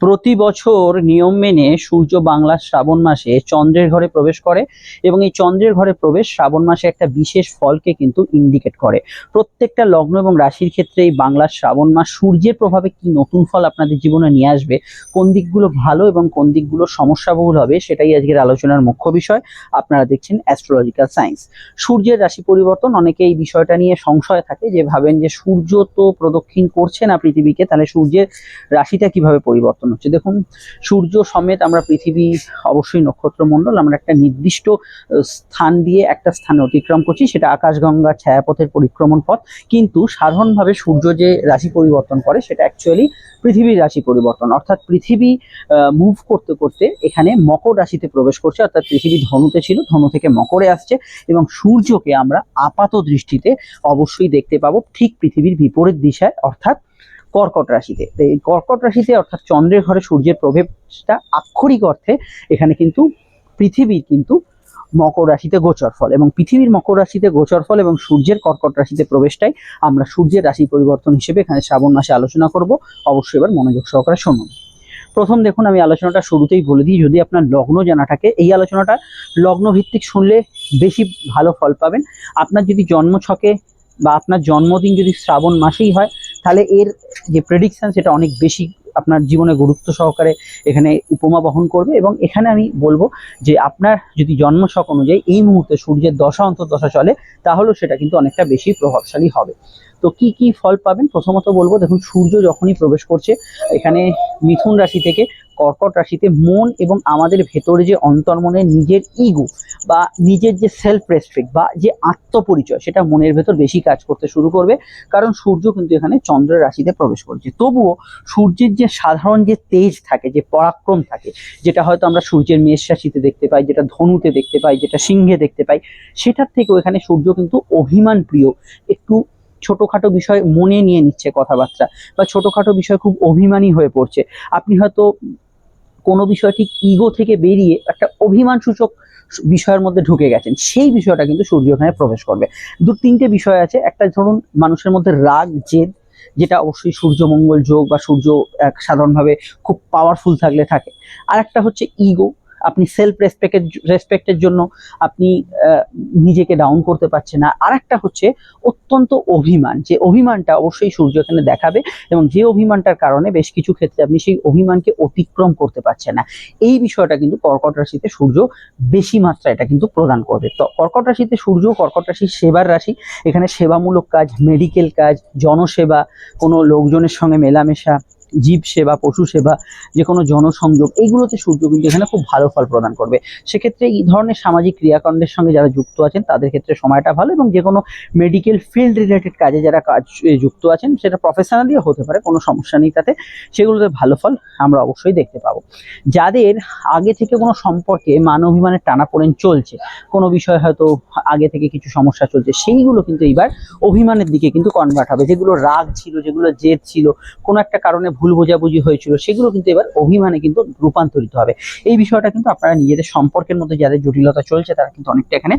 প্রতি বছর নিয়ম মেনে সূর্য বাংলার শ্রাবণ মাসে চন্দ্রের ঘরে প্রবেশ করে এবং এই চন্দ্রের ঘরে প্রবেশ শ্রাবণ মাসে একটা বিশেষ ফলকে কিন্তু ইন্ডিকেট করে। প্রত্যেকটা লগ্ন এবং রাশির ক্ষেত্রে এই বাংলার শ্রাবণ মাস সূর্যের প্রভাবে কি নতুন ফল আপনাদের জীবনে নিয়ে আসবে, কোন দিকগুলো ভালো এবং কোন দিকগুলো সমস্যাবহুল হবে সেটাই আজকের আলোচনার মুখ্য বিষয়। আপনারা দেখছেন অ্যাস্ট্রোলজিক্যাল সায়েন্স সূর্যের রাশি পরিবর্তন অনেকে এই বিষয়টা নিয়ে সংশয় থাকে যে ভাবেন যে সূর্য তো প্রদক্ষিণ করছে না পৃথিবীকে, তাহলে সূর্যের রাশিটা কীভাবে পরিবর্তন হচ্ছে। দেখুন, সূর্য সমেত আমরা পৃথিবী অবশ্যই নক্ষত্রমণ্ডল, আমরা একটা নির্দিষ্ট স্থান দিয়ে একটা স্থানে অতিক্রম করছি, সেটা আকাশগঙ্গা ছায়াপথের পরিক্রমণ পথ। কিন্তু সাধারণভাবে সূর্য যে রাশি পরিবর্তন করে, সেটা অ্যাকচুয়ালি পৃথিবীর রাশি পরিবর্তন। অর্থাৎ পৃথিবী মুভ করতে করতে এখানে মকর রাশিতে প্রবেশ করছে, অর্থাৎ পৃথিবী ধনুতে ছিল, ধনু থেকে মকরে আসছে এবং সূর্যকে আমরা আপাত দৃষ্টিতে অবশ্যই দেখতে পাবো ঠিক পৃথিবীর বিপরীত দিশায়। অর্থাৎ কর্কট রাশিতে। তো এই কর্কট রাশিতে অর্থাৎ চন্দ্রের ঘরে সূর্যের প্রভাবটা আক্ষরিক অর্থে এখানে কিন্তু পৃথিবীর কিন্তু মকর রাশিতে গোচর ফল এবং পৃথিবীর মকর রাশিতে গোচর ফল এবং সূর্যের কর্কট রাশিতে প্রবেশটাই আমরা সূর্যের রাশি পরিবর্তন হিসেবে এখানে শ্রাবণ মাসে আলোচনা করব। অবশ্যই এবার মনোযোগ সহকারে শুনুন। প্রথম দেখুন, আমি আলোচনাটা শুরুতেই বলে দিই, যদি আপনার লগ্ন জানা থাকে, এই আলোচনাটা লগ্ন ভিত্তিক শুনলে বেশি ভালো ফল পাবেন। আপনার যদি জন্ম ছকে বা আপনার জন্মদিন যদি শ্রাবণ মাসেই হয় তাহলে এর যে প্রেডিকশান সেটা অনেক বেশি আপনার জীবনে গুরুত্ব সহকারে এখানে উপমা বহন করবে এবং এখানে আমি বলব যে আপনার যদি জন্মশক অনুযায়ী এই মুহূর্তে সূর্যের দশা অন্তর্দশা চলে, তাহলেও সেটা কিন্তু অনেকটা বেশি প্রভাবশালী হবে। তো কি কি ফল পাবেন? প্রথমত বলব, দেখুন, সূর্য যখনই প্রবেশ করছে, এখানে মিথুন রাশি থেকে কর্কট রাশিতে মন এবং আমাদের ভেতরে যে অন্তর্মনের নিজের ইগো বা নিজের যে সেলফ রেসপেক্ট বা যে আত্মপরিচয়, সেটা মনের ভেতর বেশি কাজ করতে শুরু করবে। কারণ সূর্য কিন্তু এখানে চন্দ্রের রাশিতে প্রবেশ করছে। তবুও সূর্যের যে সাধারণ যে তেজ থাকে, যে পরাক্রম থাকে, যেটা হয়তো আমরা সূর্যের মেষ রাশিতে দেখতে পাই, যেটা ধনুতে দেখতে পাই, যেটা সিংহে দেখতে পাই, সেটার থেকেও এখানে সূর্য কিন্তু অভিমান প্রিয়। একটু ছোটোখাটো বিষয় মনে নিয়ে নিচ্ছে কথাবার্তা বা ছোটোখাটো বিষয় খুব অভিমানী হয়ে পড়ছে। আপনি হয়তো কোনো বিষয় ঠিক ইগো থেকে বেরিয়ে একটা অভিমান সূচক বিষয়ের মধ্যে ঢুকে গেছেন, সেই বিষয়টা কিন্তু সূর্য ওখানে প্রবেশ করবে। দু তিনটে বিষয় আছে, একটা ধরুন মানুষের মধ্যে রাগ, জেদ, যেটা অবশ্যই সূর্যমঙ্গল যোগ বা সূর্য সাধারণভাবে খুব পাওয়ারফুল থাকলে থাকে। আর একটা হচ্ছে ইগো আপনি সেলফ রেসপেক্টের রেসপেক্টের জন্য আপনি নিজেকে ডাউন করতে পারছেন না। আর একটা হচ্ছে অত্যন্ত অভিমান। যে অভিমানটা অবশ্যই সূর্য এখানে দেখাবে এবং যে অভিমানটার কারণে বেশ কিছু ক্ষেত্রে আপনি সেই অভিমানকে অতিক্রম করতে পারছেন না। এই বিষয়টা কিন্তু কর্কট রাশিতে সূর্য বেশি মাত্রা এটা কিন্তু প্রদান করবে। তো কর্কট রাশিতে সূর্য, কর্কট রাশি সেবার রাশি, এখানে সেবামূলক কাজ মেডিকেল কাজ, জনসেবা, কোনো লোকজনের সঙ্গে মেলামেশা জীব সেবা, পশু সেবা যে কোনো জনসংযোগ এইগুলোতে সূর্য কিন্তু এখানে খুব ভালো ফল প্রদান করবে। সেক্ষেত্রে এই ধরনের সামাজিক ক্রিয়াকাণ্ডের সঙ্গে যারা যুক্ত আছেন, তাদের ক্ষেত্রে সময়টা ভালো এবং যে কোনো মেডিকেল ফিল্ড রিলেটেড কাজে যারা কাজ যুক্ত আছেন, সেটা প্রফেশনালিও হতে পারে, কোনো সমস্যা নেই তাতে। সেগুলোতে ভালো ফল আমরা অবশ্যই দেখতে পাবো। যাদের আগে থেকে কোনো সম্পর্কে মান অভিমানের টানাপোড়েন চলছে, কোনো বিষয়ে হয়তো আগে থেকে কিছু সমস্যা চলছে, সেইগুলো কিন্তু এইবার অভিমানের দিকে কিন্তু কনভার্ট হবে। যেগুলো রাগ ছিল, যেগুলো জেদ ছিল, কোনো একটা কারণে ভুল বোঝাবুঝি হয়েছিল, সেগুলো কিন্তু এবার অভিমানে কিন্তু রূপান্তরিত হবে। এই বিষয়টা কিন্তু আপনারা নিজেদের সম্পর্কের মধ্যে যাদের জটিলতা চলছে, তারা কিন্তু অনেকটা এখানে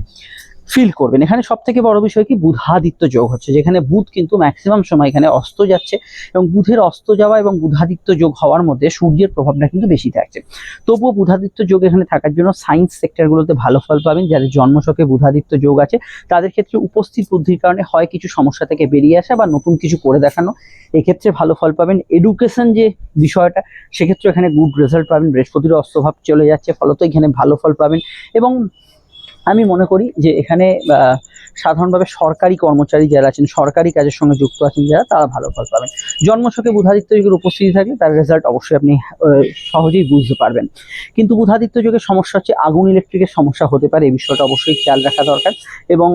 ফিল করবেন। এখানে সব থেকে বড় বিষয় কি? বুধাদিত্য যোগ হচ্ছে, যেখানে বুধ কিন্তু ম্যাক্সিমাম সময় এখানে অস্ত যাচ্ছে এবং বুধের অস্ত যাওয়া এবং বুধাদিত্য যোগ হওয়ার মধ্যে সূর্যের প্রভাবটা কিন্তু বেশি থাকছে। তবুও বুধাদিত্য যোগ এখানে থাকার জন্য সায়েন্স সেক্টরগুলোতে ভালো ফল পাবেন। যাদের জন্মশকে বুধাদিত্য যোগ আছে, তাদের ক্ষেত্রে উপস্থিত বুদ্ধির কারণে হয় কিছু সমস্যা থেকে বেরিয়ে আসা বা নতুন কিছু করে দেখানো। এক্ষেত্রে ভালো ফল পাবেন। এডুকেশন যে বিষয়টা, সেক্ষেত্রে এখানে গুড রেজাল্ট পাবেন। বৃহস্পতির অস্তভাব চলে যাচ্ছে, ফলত এখানে ভালো ফল পাবেন এবং আমি মনে করি যে এখানে সাধারণভাবে সরকারি কর্মচারী যারা আছেন, সরকারি কাজের সঙ্গে যুক্ত আছেন যারা, তারা ভালো ফল পাবেন। জন্মছকে বুধাদিত্য যুগের উপস্থিতি থাকলে তার রেজাল্ট অবশ্যই আপনি সহজেই বুঝতে পারবেন। কিন্তু বুধাদিত্য যুগের সমস্যা হচ্ছে আগুন ইলেকট্রিকের সমস্যা হতে পারে, এই বিষয়টা অবশ্যই খেয়াল রাখা দরকার। এবং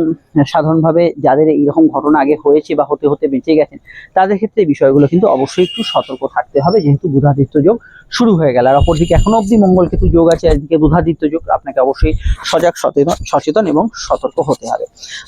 সাধারণভাবে যাদের এইরকম ঘটনা আগে হয়েছে বা হতে হতে বেঁচে গেছেন, তাদের ক্ষেত্রে এই বিষয়গুলো কিন্তু অবশ্যই একটু সতর্ক থাকতে হবে, যেহেতু বুধাদিত্য যোগ শুরু হয়ে গেল। আর অপরদিকে এখনও অবধি মঙ্গল কেতু যোগ আছে একদিকে বুধাদিত্য যোগ, আপনাকে অবশ্যই সজাগ, সচেতন সচেতন এবং সতর্ক হতে হবে।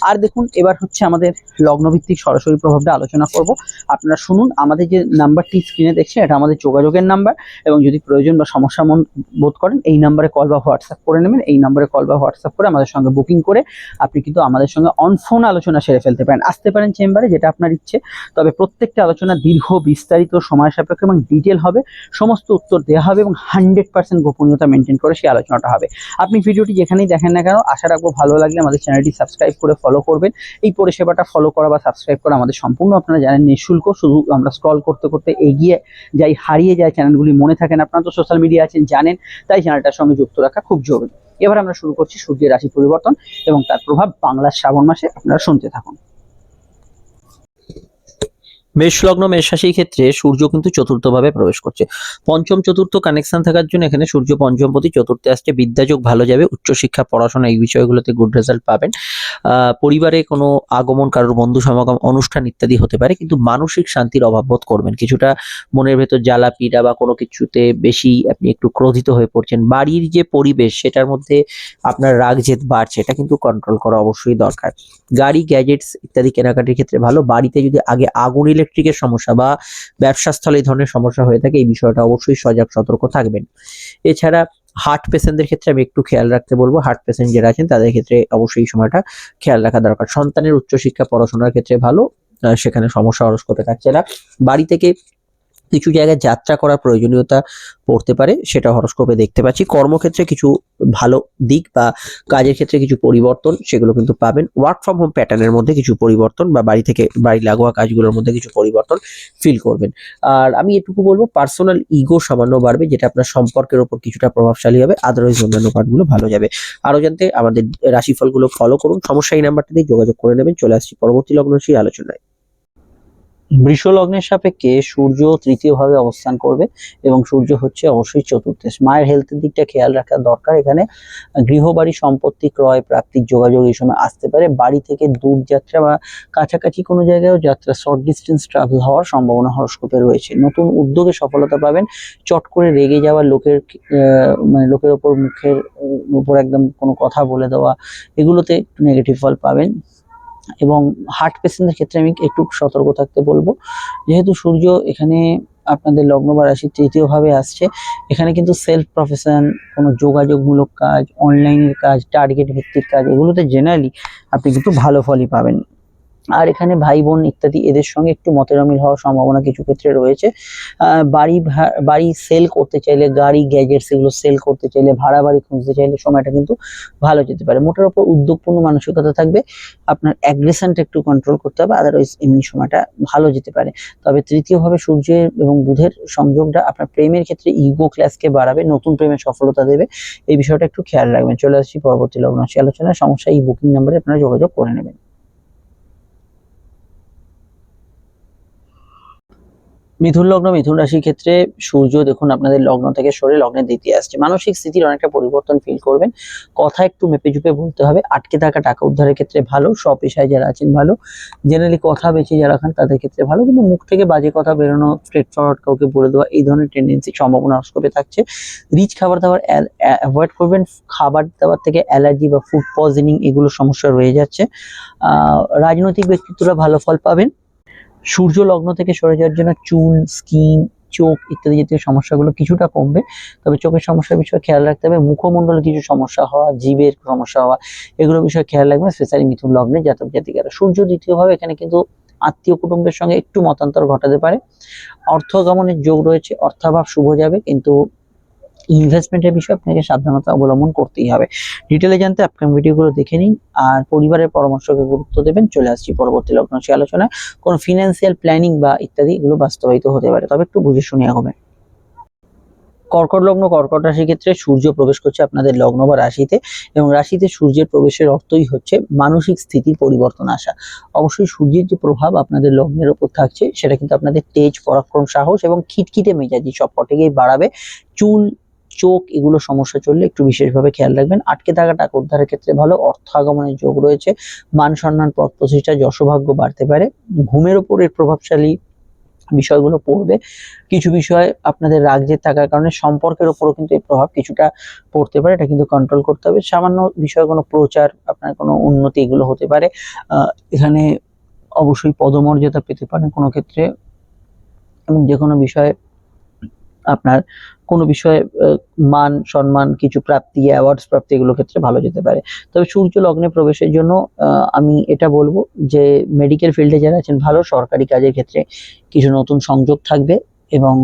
আর দেখুন, এবার হচ্ছে আমাদের লগ্নভিত্তিক সরাসরি প্রভাবটা আলোচনা করব। আপনারা শুনুন, আমাদের যে নাম্বারটি স্ক্রিনে দেখছেন, এটা আমাদের যোগাযোগের নাম্বার এবং যদি প্রয়োজন বা সমস্যা মন বোধ করেন, এই নাম্বারে কল বা হোয়াটসঅ্যাপ করে নেবেন। এই নাম্বারে কল বা হোয়াটসঅ্যাপ করে আমাদের সঙ্গে বুকিং করে আপনি কিন্তু আমাদের সঙ্গে অন ফোন আলোচনা সেরে ফেলতে পারেন। আসতে পারেন চেম্বারে, যেটা আপনার ইচ্ছে। তবে প্রত্যেকটা আলোচনা দীর্ঘ, বিস্তারিত, সময় সাপেক্ষ এবং ডিটেল হবে। সমস্ত উত্তর দেওয়া হবে এবং হান্ড্রেড পার্সেন্ট গোপনীয়তা মেনটেন করে সেই আলোচনাটা হবে। আপনি ভিডিওটি যেখানেই দেখেন না কেন, আশা রাখব ভালো লাগলে আমাদের চ্যানেলটি সাবস্ক্রাইব করে ফলো করবেন। এই পরিষেবাটা ফলো করা বা সাবস্ক্রাইব করা আমাদের সম্পূর্ণ আপনারা জানেন নিঃশুল্ক। শুধু আমরা স্ক্রল করতে করতে এগিয়ে যাই, হারিয়ে যায় চ্যানেলগুলি মনে থাকেন আপনারা তো সোশ্যাল মিডিয়া আছেন, জানেন, তাই চ্যানেলটার সঙ্গে যুক্ত রাখা খুব জরুরি। এবার আমরা শুরু করছি সূর্যের রাশি পরিবর্তন এবং তার প্রভাব বাংলার শ্রাবণ মাসে আপনারা শুনতে থাকুন। মেষ লগ্ন ক্ষেত্রে সূর্য কিন্তু চতুর্থভাবে প্রবেশ করছে। পঞ্চম, চতুর্থ কানেকশন থাকার জন্য এখানে সূর্য পঞ্চমপতি চতুর্থে আসছে। বিদ্যাযোগ ভালো যাবে, উচ্চশিক্ষা, পড়াশোনা এই বিষয়গুলোতে গুড রেজাল্ট পাবেন। পরিবারে কোনো আগমন, কারোর বন্ধু সমাগম, অনুষ্ঠান ইত্যাদি হতে পারে, কিন্তু মানসিক শান্তির অভাব বোধ করবেন। কিছুটা মনের ভেতর জ্বালা, পীড়া বা কোনো কিছুতে বেশি আপনি একটু ক্রোধিত হয়ে পড়ছেন। বাড়ির যে পরিবেশ, সেটার মধ্যে আপনার রাগ জেদ বাড়ছে, এটা কিন্তু কন্ট্রোল করা অবশ্যই দরকার। গাড়ি গ্যাজেটস ইত্যাদি কেনাকাটির ক্ষেত্রে ভালো। বাড়িতে যদি আগে আগুন ইলেকট্রিকের সমস্যা বা ব্যবসা স্থলে এই ধরনের সমস্যা হয়ে থাকে, এই বিষয়টা অবশ্যই সজাগ, সতর্ক থাকবেন। এছাড়া হার্ট পেশেন্টদের ক্ষেত্রে আমি একটু খেয়াল রাখতে বলব হার্ট পেশেন্ট যারা আছেন তাদের ক্ষেত্রে অবশ্যই এই সময়টা খেয়াল রাখা দরকার। সন্তানের উচ্চশিক্ষা, পড়াশোনার ক্ষেত্রে ভালো সেখানে সমস্যা হরস্কোপে থাকছে না। বাড়ি থেকে কিছু জায়গায় যাত্রা করার প্রয়োজনীয়তা পড়তে পারে, সেটা হরস্কোপে দেখতে পাচ্ছি। কর্মক্ষেত্রে কিছু ভালো দিক বা কাজের ক্ষেত্রে কিছু পরিবর্তন, সেগুলো কিন্তু পাবেন। ওয়ার্ক ফ্রম হোম প্যাটার্নের মধ্যে কিছু পরিবর্তন বা বাড়ি থেকে, বাড়ি লাগোয়া কাজগুলোর মধ্যে কিছু পরিবর্তন ফিল করবেন। আর আমি এটুকু বলব পার্সোনাল ইগো সামান্য বাড়বে, যেটা আপনার সম্পর্কের ওপর কিছুটা প্রভাবশালী হবে আদারওয়াইজ অন্যান্য পার্টগুলো ভালো যাবে। আরও জানতে আমাদের রাশিফলগুলো ফলো করুন। সমস্যা এই নাম্বারটা দিয়ে যোগাযোগ করে নেবেন। চলে আসছি পরবর্তী লগ্ন সেই আলোচনায়। বৃষ লগ্নের সাপেক্ষে সূর্য তৃতীয় ভাবে অবস্থান করবে এবং সূর্য হচ্ছে অবশ্যই চতুর্থে মায়ের হেলথের দিকটা খেয়াল রাখা দরকার। এখানে গৃহবাড়ি সম্পত্তি, ক্রয় প্রাপ্তির যোগাযোগ এই সময় আসতে পারে। বাড়ি থেকে দূর যাত্রা বা কাছাকাছি কোনো জায়গায়ও যাত্রা শর্ট ডিস্টেন্স ট্রাভেল হওয়ার সম্ভাবনা হরস্কোপে রয়েছে। নতুন উদ্যোগে সফলতা পাবেন। চট করে রেগে যাওয়া লোকের মানে লোকের ওপর মুখের উপর একদম কোনো কথা বলে দেওয়া, এগুলোতে নেগেটিভ ফল পাবেন। এবং হার্ট পেশেন্টের ক্ষেত্রে আমি একটু সতর্ক থাকতে বলব। যেহেতু সূর্য এখানে আপনাদের লগ্ন বা রাশি তৃতীয়ভাবে আসছে, এখানে কিন্তু সেলফ প্রফেশন কোনো যোগাযোগমূলক কাজ অনলাইনের কাজ টার্গেট ভিত্তিক কাজ, এগুলোতে জেনারেলি আপনি কিন্তু ভালো ফলই পাবেন। আর এখানে ভাই বোন ইত্যাদি এদের সঙ্গে একটু মতের অমিল হওয়ার সম্ভাবনা কিছু ক্ষেত্রে রয়েছে। বাড়ি বাড়ি সেল করতে চাইলে, গাড়ি গ্যাজেটস এগুলো সেল করতে চাইলে, ভাড়া বাড়ি খুঁজতে চাইলে সময়টা কিন্তু ভালো যেতে পারে। মোটের ওপর উদ্যোগপূর্ণ মানসিকতা থাকবে, আপনার অ্যাগ্রেশনটা একটু কন্ট্রোল করতে হবে আদারওয়াইজ এমনি সময়টা ভালো যেতে পারে। তবে তৃতীয়ভাবে সূর্যের এবং বুধের সংযোগটা আপনার প্রেমের ক্ষেত্রে ইগো ক্লাসকে বাড়াবে, নতুন প্রেমের সফলতা দেবে। এই বিষয়টা একটু খেয়াল রাখবেন। চলে আসছি পরবর্তী লগ্ন রাশি আলোচনায়। সমস্যা এই বুকিং নাম্বারে আপনারা যোগাযোগ করে নেবেন। মিথুন লগ্ন, মিথুন রাশির ক্ষেত্রে সূর্য দেখুন আপনাদের লগ্ন থেকে সরে লগ্নের দ্বিতীয় আসছে। মানসিক স্থিতির অনেকটা পরিবর্তন ফিল করবেন। কথা একটু মেপে চুপে বলতে হবে, আটকে থাকা টাকা উদ্ধারের ক্ষেত্রে ভালো স্বপেশায় যারা আছেন ভালো। জেনারেলি কথা বেঁচে যারা খান তাদের ক্ষেত্রে ভালো, কিন্তু মুখ থেকে বাজে কথা বেরোনো স্ট্রেট ফরওয়ার্ড কাউকে বলে দেওয়া, এই ধরনের টেন্ডেন্সি সম্ভাবনা হরস্কোপে থাকছে। রিচ খাবার দাবার অ্যাভয়েড করবেন, খাবার দাবার থেকে অ্যালার্জি বা ফুড পয়জনিং এগুলো সমস্যা রয়ে যাচ্ছে। রাজনৈতিক ব্যক্তিত্বরা ভালো ফল পাবেন। সূর্য লগ্ন থেকে সরে যাওয়ার জন্য চুল, স্কিন, চোখ ইত্যাদি জাতীয় সমস্যাগুলো কিছুটা কমবে। তবে চোখের সমস্যার বিষয়ে খেয়াল রাখতে হবে। মুখমণ্ডলে কিছু সমস্যা হওয়া, জীবের সমস্যা হওয়া এগুলো বিষয়ে খেয়াল রাখবে স্পেশালি মিথুন লগ্নে জাতক জাতিকারা। সূর্য দ্বিতীয়ভাবে এখানে কিন্তু আত্মীয় কুটুম্বের সঙ্গে একটু মতান্তর ঘটাতে পারে। অর্থগমনের যোগ রয়েছে, অর্থাভাব শুভ যাবে, কিন্তু ইনভেস্টমেন্টের বিষয়ে আপনাকে সাবধানতা অবলম্বন করতেই হবে। ডিটেলে জানতে আপকামিং ভিডিওগুলো দেখে নিন আর পরিবারের পরামর্শকে গুরুত্ব দেবেন। চলে আসছি পরবর্তী লগ্ন সে আলোচনায়। কোনো ফিনান্সিয়াল প্ল্যানিং বা ইত্যাদি এগুলো বাস্তবায়িত হতে পারে। তবে একটু বুঝে শুনে হবে। কর্কট লগ্ন, কর্কট রাশির ক্ষেত্রে সূর্য প্রবেশ করছে আপনাদের লগ্ন বা রাশিতে এবং রাশিতে সূর্যের প্রবেশের অর্থই হচ্ছে মানসিক স্থিতির পরিবর্তন আসা। অবশ্যই সূর্যের যে প্রভাব আপনাদের লগ্নের উপর থাকছে, সেটা কিন্তু আপনাদের তেজ, পরাক্রম, সাহস এবং খিটখিটে মেজাজি সব কটেকেই বাড়াবে। চুল চোখ, এগুলো সমস্যা চললে একটু বিশেষভাবে খেয়াল রাখবেন। আটকে থাকা টাকা উদ্ধারের ক্ষেত্রে ভালো। অর্থ আগমনের যোগ রয়েছে। মান সম্মান পথ প্রতিষ্ঠা, যশভাগ্য বাড়তে পারে। ঘুমের ওপর এর প্রভাবশালী বিষয়গুলো পড়বে। কিছু বিষয় আপনাদের রাগজের থাকার কারণে সম্পর্কের ওপরও কিন্তু এই প্রভাব কিছুটা পড়তে পারে। এটা কিন্তু কন্ট্রোল করতে হবে। সামান্য বিষয় কোনো প্রচার, আপনার কোনো উন্নতি এগুলো হতে পারে। এখানে অবশ্যই পদমর্যাদা পেতে পারেন কোনো ক্ষেত্রে। এবং যে কোনো বিষয়ে আপনার কোনো বিষয়ে মান, সম্মান, কিছু প্রাপ্তি অ্যাওয়ার্ডস প্রাপ্তি এগুলো ক্ষেত্রে ভালো যেতে পারে। তবে সূর্য লগ্নে প্রবেশের জন্য আমি এটা বলব যে মেডিকেল ফিল্ডে যারা আছেন, ভালো সরকারি কাজের ক্ষেত্রে কিছু নতুন সংযোগ থাকবে এবং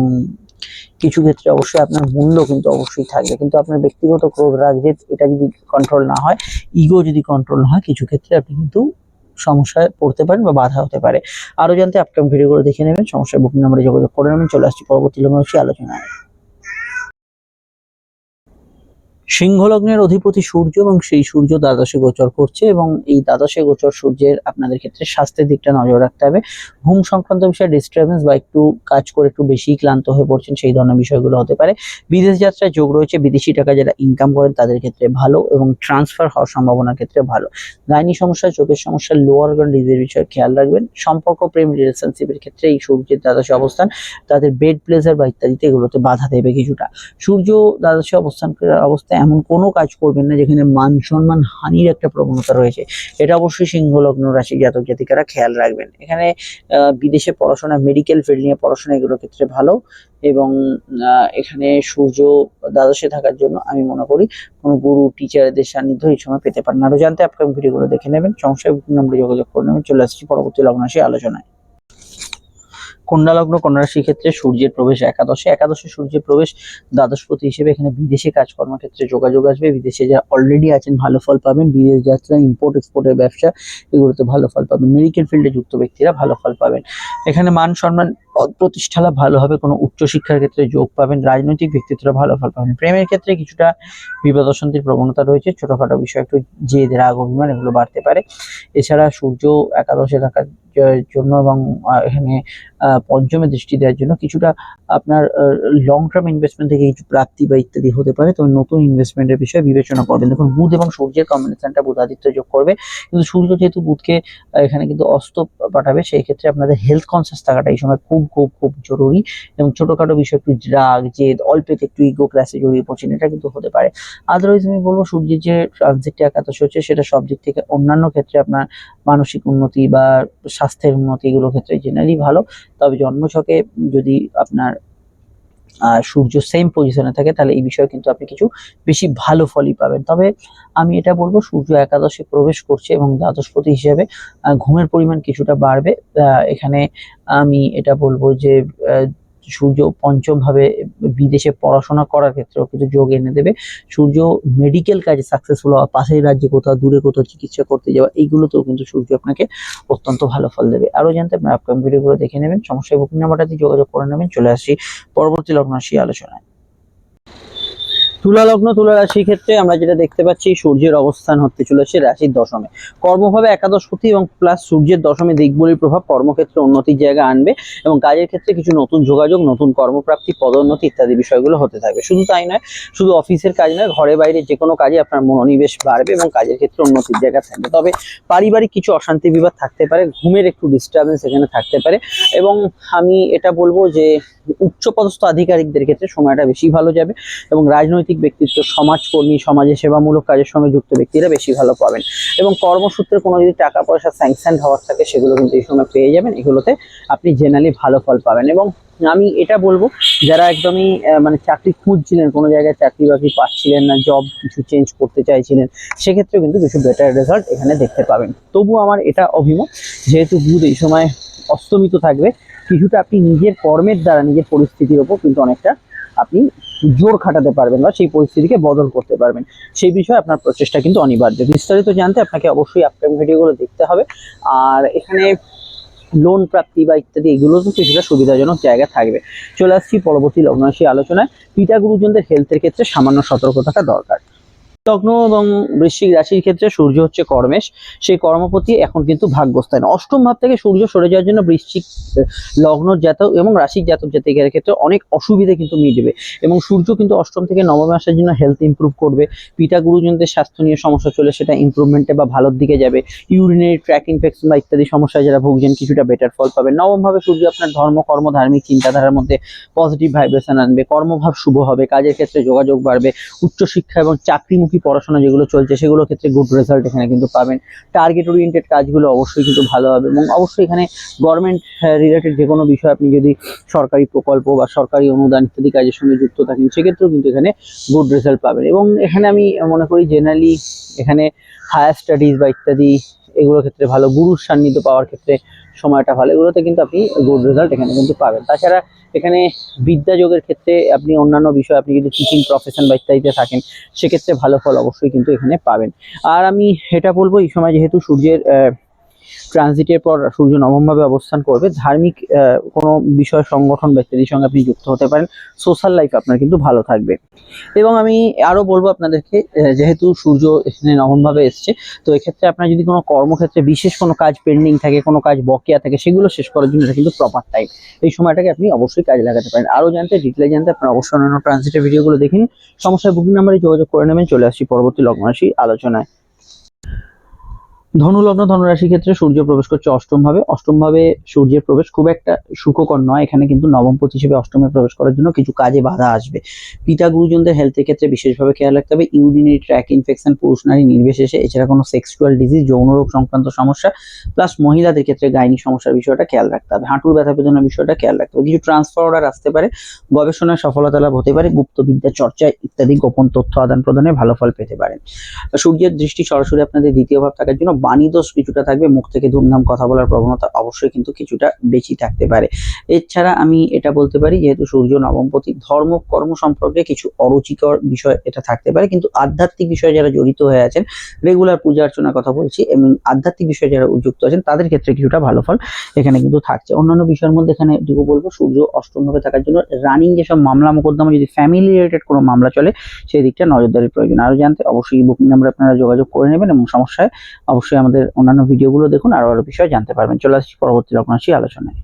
কিছু ক্ষেত্রে অবশ্যই আপনার মূল্য কিন্তু অবশ্যই থাকবে। কিন্তু আপনার ব্যক্তিগত ক্রোধ জেদ, এটা যদি কন্ট্রোল না হয় ইগো যদি কন্ট্রোল না হয়, কিছু ক্ষেত্রে আপনি কিন্তু সমস্যায় পড়তে পারেন বা বাধা হতে পারে। আরও জানতে আপকাম ভিডিওগুলো দেখে নেবেন। সমস্যার বুকিং নাম্বারে যোগাযোগ করে নেবেন। চলে আসছি পরবর্তী আলোচনায়। সিংহ লগ্নের অধিপতি সূর্য এবং সেই সূর্য দ্বাদশে গোচর করছে এবং এই দ্বাদশে গোচর সূর্যের আপনাদের ক্ষেত্রে স্বাস্থ্যের দিকটা নজর রাখতে হবে। ঘুম সংক্রান্ত বিষয়ে ডিস্টারবেন্স বা একটু কাজ করে একটু বেশি ক্লান্ত হয়ে পড়ছেন সেই ধরনের বিষয়গুলো হতে পারে। বিদেশ যাত্রায় যোগ রয়েছে বিদেশি টাকা যারা ইনকাম করেন তাদের ক্ষেত্রে ভালো এবং ট্রান্সফার হওয়ার সম্ভাবনার ক্ষেত্রে ভালো। গাইনি সমস্যা, চোখের সমস্যা লোয়ার অর্গান ডিজিজের বিষয়ে খেয়াল রাখবেন। সম্পর্ক, প্রেম রিলেশনশিপের ক্ষেত্রে এই সূর্যের দ্বাদশে অবস্থান তাদের বেড প্লেজার বা ইত্যাদিতে এগুলোতে বাধা দেবে কিছুটা। সূর্য দ্বাদশে অবস্থান অবস্থায় এমন কোনো কাজ করবেন না যেখানে মান সম্মান, হানির একটা প্রবণতা রয়েছে। এটা অবশ্যই সিংহ লগ্ন রাশি জাতক জাতিকারা খেয়াল রাখবেন। এখানে বিদেশে পড়াশোনা মেডিকেল ফিল্ড নিয়ে পড়াশোনা এগুলোর ক্ষেত্রে ভালো এবং এখানে সূর্য দ্বাদশে থাকার জন্য আমি মনে করি কোনো গুরু টিচারদের সান্নিধ্য এই সময় পেতে পারেন। আরও জানতে আপনার ভিডিওগুলো দেখে নেবেন। সমস্যায় নম্বরে যোগাযোগ করে নেবেন। চলে আসছি পরবর্তী লগ্ন রাশি আলোচনায়। কন্যা লগ্ন কন্যা রাশির ক্ষেত্রে সূর্যের প্রবেশ একাদশে। একাদশে সূর্যের প্রবেশ দ্বাদশপতি হিসেবে এখানে বিদেশে কাজকর্মের ক্ষেত্রে যোগাযোগ আসবে। বিদেশে যারা অলরেডি আছেন, ভালো ফল পাবেন। বিদেশ যাত্রা ইম্পোর্ট এক্সপোর্টের ব্যবসা, এগুলোতে ভালো ফল পাবেন। মেডিকেল ফিল্ডে যুক্ত ব্যক্তিরা ভালো ফল পাবেন। এখানে মান সম্মান প্রতিষ্ঠা লাভ ভালো হবে। কোনো উচ্চশিক্ষার ক্ষেত্রে যোগ পাবেন। রাজনৈতিক ব্যক্তিত্বরা ভালো ফল পাবেন। প্রেমের ক্ষেত্রে কিছুটা বিপদ অশান্তির প্রবণতা রয়েছে। ছোটখাটো বিষয় একটু জেদ, রাগ, অভিমান এগুলো বাড়তে পারে। এছাড়া সূর্য একাদশে থাকার জন্য এবং এখানে পঞ্চমে দৃষ্টি দেওয়ার জন্য কিছুটা আপনার লং টার্ম ইনভেস্টমেন্ট থেকে কিছু প্রাপ্তি বা ইত্যাদি হতে পারে। তো নতুন ইনভেস্টমেন্টের বিষয়ে বিবেচনা করবেন দেখুন, বুধ এবং সূর্যের কম্বিনেশনটা বুধাদিত্য যোগ করবে। কিন্তু সূর্য যেহেতু বুধকে এখানে কিন্তু অস্ত পাঠাবে, সেই ক্ষেত্রে আপনাদের হেলথ কনসিয়াস থাকাটা এই সময় খুব খুব খুব জরুরি। এবং ছোটখাটো বিষয় একটু রাগ জেদ, অল্পেতে একটু ইগো ক্লাসে জড়িয়ে পড়ছেন, এটা কিন্তু হতে পারে। আদারওয়াইজ আমি বলব, সূর্যের যে ট্রানজিটটা একাদশ হচ্ছে, সেটা সব দিক থেকে অন্যান্য ক্ষেত্রে আপনার মানসিক উন্নতি বা স্বাস্থ্যের উন্নতি এগুলোর ক্ষেত্রে জেনারেলি ভালো। তবে জন্মছকে যদি আপনার সূর্য সেম পজিশনে থাকে, তাহলে এই বিষয়ে কিন্তু আপনি কিছু বেশি ভালো ফলই পাবেন। তবে আমি এটা বলব, সূর্য একাদশে প্রবেশ করছে এবং দ্বাদশপতি হিসেবে ঘুমের পরিমাণ কিছুটা বাড়বে। এখানে আমি এটা বলব যে সূর্য পঞ্চম ভাবে বিদেশে পড়াশোনা করার ক্ষেত্রেও কিন্তু যোগ এনে দেবে। সূর্য মেডিকেল কাজে সাকসেসফুল হওয়া, পাশের রাজ্যে কোথাও, দূরে কোথাও চিকিৎসা করতে যাওয়া, এইগুলোতেও কিন্তু সূর্য আপনাকে অত্যন্ত ভালো ফল দেবে। আরও জানতে আপনার আপকামিং ভিডিওগুলো দেখে নেবেন। সমস্যায় বুকিং নাম্বারটা দিয়ে যোগাযোগ করে নেবেন। চলে আসছি পরবর্তী লগ্ন আলোচনায়। তুলা লগ্ন তুলা রাশির ক্ষেত্রে আমরা যেটা দেখতে পাচ্ছি, সূর্যের অবস্থান হতে চলেছে রাশির দশমে। কর্মভাবে একাদশ একাদশপতি এবং প্লাস সূর্যের দশমে দিকগুলির প্রভাব কর্মক্ষেত্রে উন্নতির জায়গা আনবে এবং কাজের ক্ষেত্রে কিছু নতুন যোগাযোগ, নতুন কর্মপ্রাপ্তি, পদোন্নতি ইত্যাদি বিষয়গুলো হতে থাকবে। শুধু তাই নয়, শুধু অফিসের কাজ নয়, ঘরে বাইরে যে কোনো কাজে আপনার মনোনিবেশ বাড়বে এবং কাজের ক্ষেত্রে উন্নতির জায়গা থাকবে। তবে পারিবারিক কিছু অশান্তি বিবাদ থাকতে পারে, ঘুমের একটু ডিস্টারবেন্স এখানে থাকতে পারে এবং আমি এটা বলব যে উচ্চপদস্থ আধিকারিকদের ক্ষেত্রে সময়টা বেশি ভালো যাবে এবং রাজনৈতিক ব্যক্তিত্ব, সমাজকর্মী সমাজে সেবামূলক কাজের সঙ্গে যুক্ত ব্যক্তিরা বেশি ভালো পাবেন। এবং কর্মসূত্রে কোনো যদি টাকা পয়সা স্যাংশন হওয়ার থাকে, সেগুলো কিন্তু এই সময় পেয়ে যাবেন। এগুলোতে আপনি জেনারেলি ভালো ফল পাবেন। এবং আমি এটা বলব, যারা একদমই মানে চাকরি খুঁজছিলেন, কোনো জায়গায় চাকরি বাকরি পাচ্ছিলেন না জব কিছু চেঞ্জ করতে চাইছিলেন, সেক্ষেত্রেও কিন্তু কিছু বেটার রেজাল্ট এখানে দেখতে পাবেন। তবু আমার এটা অভিমত, যেহেতু বুধ এই সময় অস্তমিত থাকবে, কিছুটা আপনি নিজের কর্মের দ্বারা, নিজের পরিস্থিতির ওপর কিন্তু অনেকটা আপনি জোর খাটাতে পারবেন বা সেই পরিস্থিতিকে বদল করতে পারবেন। সেই বিষয়ে আপনার প্রচেষ্টা কিন্তু অনিবার্য। বিস্তারিত জানতে আপনাকে অবশ্যই আপকামিং ভিডিওগুলো দেখতে হবে। আর এখানে লোন প্রাপ্তি বা ইত্যাদি এগুলো তো কিছুটা সুবিধাজনক জায়গা থাকবে। চলে আসছি পরবর্তী লগ্নাশী আলোচনায়। পিতা গুরুজনদের হেলথের ক্ষেত্রে সামান্য সতর্ক থাকা দরকার। লগ্ন এবং বৃশ্চিক রাশির ক্ষেত্রে সূর্য হচ্ছে কর্মেশ। সেই কর্মপতি এখন কিন্তু ভাগ্যস্থান। অষ্টম ভাব থেকে সূর্য সরে যাওয়ার জন্য বৃশ্চিক লগ্ন জাতক এবং রাশির জাতক জাতিকের ক্ষেত্রে অনেক অসুবিধা কিন্তু মিটবে এবং সূর্য কিন্তু অষ্টম থেকে নবমে আসার জন্য হেলথ ইমপ্রুভ করবে। পিতা গুরুজনদের স্বাস্থ্য নিয়ে সমস্যা চলে, সেটা ইমপ্রুভমেন্টে বা ভালোর দিকে যাবে। ইউরিনারি ট্র্যাক ইনফেকশন বা ইত্যাদি সমস্যায় যারা ভুগছেন, কিছুটা বেটার ফল পাবে। নবম ভাবে সূর্য আপনার ধর্ম, কর্ম, ধার্মিক চিন্তাধারার মধ্যে পজিটিভ ভাইব্রেশন আনবে। কর্মভাব শুভ হবে, কাজের ক্ষেত্রে যোগাযোগ বাড়বে, উচ্চশিক্ষা এবং চাকরিমুখী পড়াশোনা যেগুলো চলছে, সেগুলো ক্ষেত্রে গুড রেজাল্ট এখানে কিন্তু পাবেন। টার্গেট ওরিয়েন্টেড কাজগুলো অবশ্যই কিন্তু ভালো হবে এবং অবশ্যই এখানে গভর্নমেন্ট রিলেটেড যে কোনো বিষয় আপনি যদি সরকারি প্রকল্প বা সরকারি অনুদান ইত্যাদি কাজের সঙ্গে যুক্ত থাকেন, সেক্ষেত্রেও কিন্তু এখানে গুড রেজাল্ট পাবেন। এবং এখানে আমি মনে করি জেনারেলি এখানে হায়ার স্টাডিজ বা ইত্যাদি এগুলোর ক্ষেত্রে ভালো, গুরুর সান্নিধ্য পাওয়ার ক্ষেত্রে সময়টা ভালো। এগুলোতে কিন্তু আপনি গুড রেজাল্ট এখানে কিন্তু পাবেন। তাছাড়া এখানে বিদ্যাযোগের ক্ষেত্রে আপনি অন্যান্য বিষয়, আপনি যদি টিচিং প্রফেশন বা ইত্যাদিতে থাকেন, সেক্ষেত্রে ভালো ফল অবশ্যই কিন্তু এখানে পাবেন। আর আমি এটা বলব, এই সময় যেহেতু সূর্যের ট্রানজিটের পর সূর্য নবমভাবে অবস্থান করবে। ধার্মিক কোনো বিষয়, সংগঠন বা ইত্যাদির সঙ্গে আপনি যুক্ত হতে পারেন। সোশ্যাল লাইফ আপনার কিন্তু ভালো থাকবে। এবং আমি আরও বলব আপনাদেরকে যেহেতু সূর্য এখানে নবমভাবে এসছে, তো এক্ষেত্রে আপনার যদি কোনো কর্মক্ষেত্রে বিশেষ কোনো কাজ পেন্ডিং থাকে, কোনো কাজ বকেয়া থাকে, সেগুলো শেষ করার জন্য এটা কিন্তু প্রপার টাইম এই সময়টাকে আপনি অবশ্যই কাজে লাগাতে পারেন। আরও জানতে ডিটেলে জানতে, আপনার অবশ্যই অন্যান্য ট্রানজিটের ভিডিওগুলো দেখুন। সমস্যায় বুকিং নাম্বারে যোগাযোগ করে নেবেন। চলে আসছি পরবর্তী লগ্নরাশি আলোচনায়। ধনু লগ্ন ধনুরাশির ক্ষেত্রে সূর্য প্রবেশ করছে অষ্টম ভাবে অষ্টম ভাবে সূর্যের প্রবেশ খুব একটা সুখকর নয়। এখানে কিন্তু নবমপতি হিসেবে অষ্টমে প্রবেশ করার জন্য কিছু কাজে বাধা আসবে। পিতা গুরুজনদের হেলথের ক্ষেত্রে বিশেষভাবে খেয়াল রাখতে হবে। ইউরিনারি ট্র্যাক ইনফেকশন পুরুষ নারী নির্বিশেষে এছাড়া কোনো সেক্সুয়াল ডিজিজ যৌন রোগ সংক্রান্ত সমস্যা প্লাস মহিলাদের ক্ষেত্রে গাইনি সমস্যার বিষয়টা খেয়াল রাখতে হবে। হাঁটুর ব্যথা বেদনার বিষয়টা খেয়াল রাখতে হবে। কিছু ট্রান্সফার অর্ডার আসতে পারে। গবেষণায় সফলতা লাভ হতে পারে। গুপ্তবিদ্যা চর্চা ইত্যাদি গোপন তথ্য আদান প্রদানে ভালো ফল পেতে পারেন। সূর্যের দৃষ্টি সরাসরি আপনাদের দ্বিতীয় ভাব থাকার জন্য বাণী দোষ কিছুটা থাকবে, মুখ থেকে ধুমধাম কথা বলার প্রবণতা অবশ্যই কিন্তু কিছুটা বেশি থাকতে পারে। এছাড়া আমি এটা বলতে পারি, যেহেতু সূর্য নবমপতি ধর্ম, কর্ম সম্পর্কে কিছু অরুচিকর বিষয় এটা থাকতে পারে। কিন্তু আধ্যাত্মিক বিষয়ে যারা জড়িত হয়ে আছেন রেগুলার পূজা অর্চনার কথা বলছি, এবং আধ্যাত্মিক বিষয়ে যারা যুক্ত আছেন, তাদের ক্ষেত্রে কিছুটা ভালো ফল এখানে কিন্তু থাকছে। অন্যান্য বিষয়ের মধ্যে এখানে দুটো বলব, সূর্য অষ্টম ভাবে থাকার জন্য রানিং যেসব মামলা মোকদ্দমা, যদি ফ্যামিলি রিলেটেড কোনো মামলা চলে, সেই দিকটা নজরদারির প্রয়োজন। আরও জানতে অবশ্যই বুকিং নাম্বার আপনারা যোগাযোগ করে নেবেন, এবং সমস্যায় অবশ্যই আমাদের অন্যান্য ভিডিওগুলো দেখুন আরও আরও বিষয়ে জানতে পারবেন। চলে আসছি পরবর্তী লগ্নাশী আলোচনায়।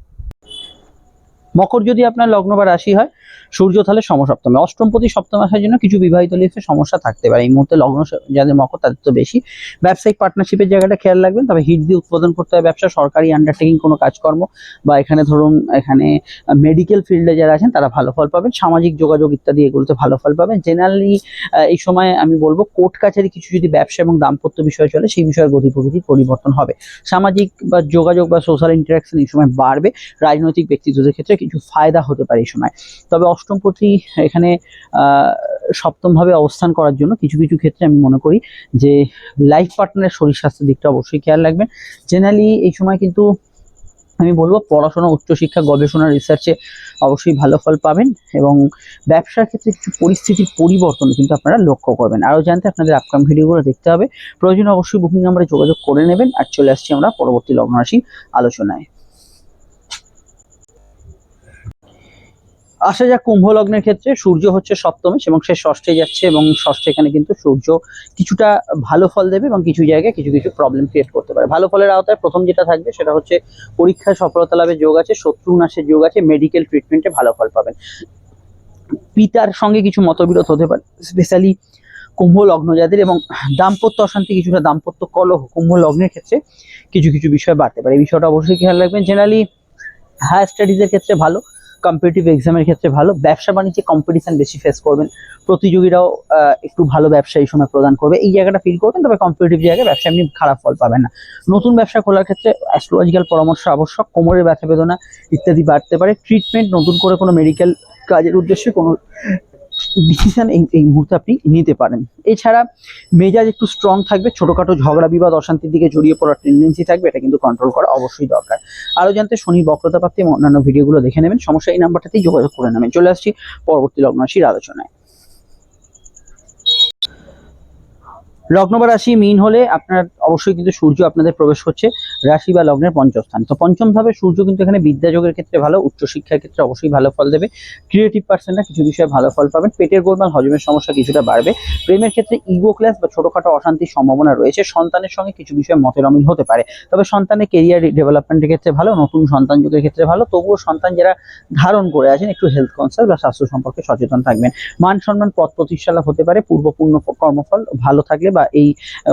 মকর যদি আপনার লগ্ন বা রাশি হয়, সূর্য তাহলে সমসপ্তমে। অষ্টমপতি সপ্তম আসার জন্য কিছু বিবাহিত লিস্টে সমস্যা থাকতে পারে। এই মুহূর্তে লগ্ন যাদের মকর তাদের তো বেশি। ব্যবসায়িক পার্টনারশিপের জায়গাটা খেয়াল রাখবেন। তবে হিট দিয়ে উৎপাদন করতে হয় ব্যবসা, সরকারি আন্ডারটেকিং কোনো কাজকর্ম বা এখানে ধরুন, এখানে মেডিকেল ফিল্ডে যারা আছেন, তারা ভালো ফল পাবেন। সামাজিক যোগাযোগ ইত্যাদি এগুলোতে ভালো ফল পাবেন। জেনারেলি এই সময় আমি বলব, কোর্ট কাছারি কিছু যদি ব্যবসা এবং দাম্পত্য বিষয় চলে, সেই বিষয়ের গতি প্রকৃতির পরিবর্তন হবে। সামাজিক বা যোগাযোগ বা সোশ্যাল ইন্টারাকশন এই সময় বাড়বে। রাজনৈতিক ব্যক্তিত্বদের ক্ষেত্রে কিছু ফায়দা হতে পারে এই সময়। তবে অষ্টমপতি এখানে সপ্তমভাবে অবস্থান করার জন্য কিছু কিছু ক্ষেত্রে আমি মনে করি যে লাইফ পার্টনারের শরীর স্বাস্থ্যের দিকটা অবশ্যই খেয়াল রাখবেন। জেনারেলি এই সময় কিন্তু আমি বলব পড়াশোনা, উচ্চশিক্ষা, গবেষণা রিসার্চে অবশ্যই ভালো ফল পাবেন এবং ব্যবসার ক্ষেত্রে কিছু পরিস্থিতির পরিবর্তন কিন্তু আপনারা লক্ষ্য করবেন। আরও জানতে আপনাদের আপকাম ভিডিওগুলো দেখতে হবে। প্রয়োজনে অবশ্যই বুকিং নাম্বারে যোগাযোগ করে নেবেন। আর চলে আসছি আমরা পরবর্তী লগ্ন রাশি আলোচনায়। আসা যাক কুম্ভ লগ্নের ক্ষেত্রে, সূর্য হচ্ছে সপ্তমে এবং সে ষষ্ঠে যাচ্ছে এবং ষষ্ঠে এখানে কিন্তু সূর্য কিছুটা ভালো ফল দেবে এবং কিছু জায়গায় কিছু কিছু প্রবলেম ক্রিয়েট করতে পারে। ভালো ফলের আওতায় প্রথম যেটা থাকবে সেটা হচ্ছে পরীক্ষায় সফলতা লাভের যোগ আছে, শত্রু নাশের যোগ আছে মেডিকেল ট্রিটমেন্টে ভালো ফল পাবেন। পিতার সঙ্গে কিছু মতবিরোধ হতে পারে স্পেশালি কুম্ভ লগ্ন যাদের এবং দাম্পত্য অশান্তি কিছুটা দাম্পত্য কলহ কুম্ভ লগ্নের ক্ষেত্রে কিছু কিছু বিষয় বাড়তে পারে। এই বিষয়টা অবশ্যই খেয়াল রাখবেন। জেনারেলি হায়ার স্টাডিজের ক্ষেত্রে ভালো। কম্পিটিটিভ এক্সামের ক্ষেত্রে ভালো। ব্যবসা বাণিজ্যে কম্পিটিশন বেশি ফেস করবেন। প্রতিযোগীরাও একটু ভালো ব্যবসা এই সময় প্রদান করবে। এই জায়গাটা ফিল করবেন, তবে কম্পিটিটিভ জায়গায় ব্যবসা এমনি খারাপ ফল পাবেন না। নতুন ব্যবসা খোলার ক্ষেত্রে অ্যাস্ট্রোলজিক্যাল পরামর্শ আবশ্যক, কোমরের ব্যথা বেদনা ইত্যাদি বাড়তে পারে। ট্রিটমেন্ট নতুন করে কোনো মেডিকেল কাজের উদ্দেশ্যে কোনো ডিসিশন এই এই মুহূর্তে আপনি নিতে পারেন। এছাড়া মেজাজ একটু স্ট্রং থাকবে, ছোটখাটো ঝগড়া, বিবাদ, অশান্তির দিকে জড়িয়ে পড়ার টেন্ডেন্সি থাকবে, এটা কিন্তু কন্ট্রোল করা অবশ্যই দরকার। আরও জানতে শনি বক্রতা প্রাপ্তি এবং অন্যান্য ভিডিওগুলো দেখে নেবেন। সমস্যা এই নাম্বারটাতেই যোগাযোগ করে নেবেন। চলে আসছি পরবর্তী লগ্নরাশির আলোচনায়। লগ্ন বা রাশি মিন হলে আপনার অবশ্যই কিন্তু সূর্য আপনাদের প্রবেশ করছে রাশি বা লগ্নের পঞ্চস্থান তো পঞ্চম ভাবে সূর্য কিন্তু এখানে বিদ্যাযোগের ক্ষেত্রে ভালো, উচ্চশিক্ষার ক্ষেত্রে অবশ্যই ভালো ফল দেবে। ক্রিয়েটিভ পার্সনরা কিছু বিষয়ে ভালো ফল পাবেন। পেটের গোলমাল হজমের সমস্যা কিছুটা বাড়বে। প্রেমের ক্ষেত্রে ইগো ক্লাস বা ছোটখাটো অশান্তির সম্ভাবনা রয়েছে। সন্তানের সঙ্গে কিছু বিষয়ে মতের অমিল হতে পারে। তবে সন্তানের কেরিয়ার ডেভেলপমেন্টের ক্ষেত্রে ভালো, নতুন সন্তান যুগের ক্ষেত্রে ভালো। তবুও সন্তান যারা ধারণ করে আছেন, একটু হেলথ কনসার্ন বা স্বাস্থ্য সম্পর্কে সচেতন থাকবেন। মান সম্মান, পথ প্রতিষ্ঠা লাভ হতে পারে। পূর্বপূর্ণ কর্মফল ভালো থাকলে বা এই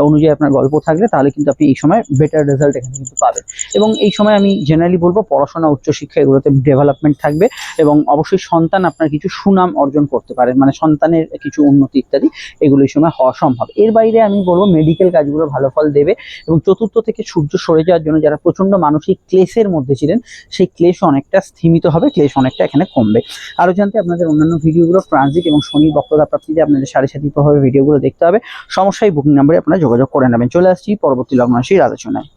অনুযায়ী আপনার গল্প থাকলে তাহলে কিন্তু আপনি এই সময় বেটার রেজাল্ট এখানে কিন্তু পাবেন। এবং এই সময় আমি জেনারেলি বলব পড়াশোনা, উচ্চশিক্ষা এগুলোতে ডেভেলপমেন্ট থাকবে এবং অবশ্যই সন্তান আপনার কিছু সুনাম অর্জন করতে পারে মানে সন্তানের কিছু উন্নতি ইত্যাদি এগুলো এই সময় হওয়া সম্ভব। এর বাইরে আমি বলব মেডিকেল কাজগুলো ভালো ফল দেবে এবং চতুর্থ থেকে সূর্য সরে যাওয়ার জন্য যারা প্রচণ্ড মানসিক ক্লেশের মধ্যে ছিলেন, সেই ক্লেশ অনেকটা স্থিমিত হবে, ক্লেশ অনেকটা এখানে কমবে। আরও জানতে আপনাদের অন্যান্য ভিডিওগুলো ট্রানজিট এবং শনির বক্রতা প্রাপ্তিতে আপনাদের সাড়ে সাথী প্রভাবে ভিডিওগুলো দেখতে হবে। সমস্যায় বুকিং নাম্বারে আপনারা যোগাযোগ করে নেবেন। চলে আসছি পরবর্তী লগ্ন রাশির আলোচনায়।